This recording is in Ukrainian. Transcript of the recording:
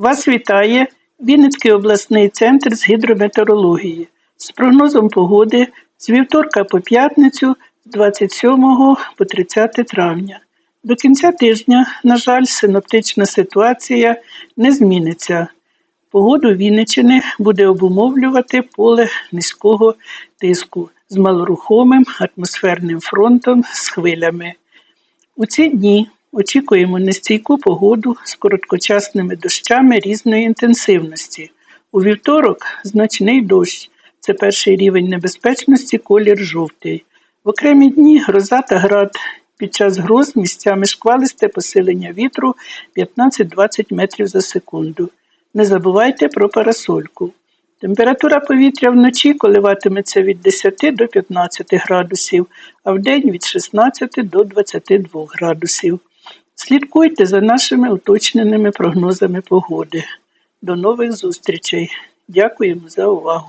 Вас вітає Вінницький обласний центр з гідрометеорології з прогнозом погоди з вівторка по п'ятницю з 27 по 30 травня. До кінця тижня, на жаль, синоптична ситуація не зміниться. Погоду Вінниччини буде обумовлювати поле низького тиску з малорухомим атмосферним фронтом з хвилями. У ці дні очікуємо нестійку погоду з короткочасними дощами різної інтенсивності. У вівторок значний дощ. Це перший рівень небезпечності, колір жовтий. В окремі дні гроза та град. Під час гроз місцями шквалисте посилення вітру 15-20 метрів за секунду. Не забувайте про парасольку. Температура повітря вночі коливатиметься від 10 до 15 градусів, а вдень від 16 до 22 градусів. Слідкуйте за нашими уточненими прогнозами погоди. До нових зустрічей. Дякуємо за увагу.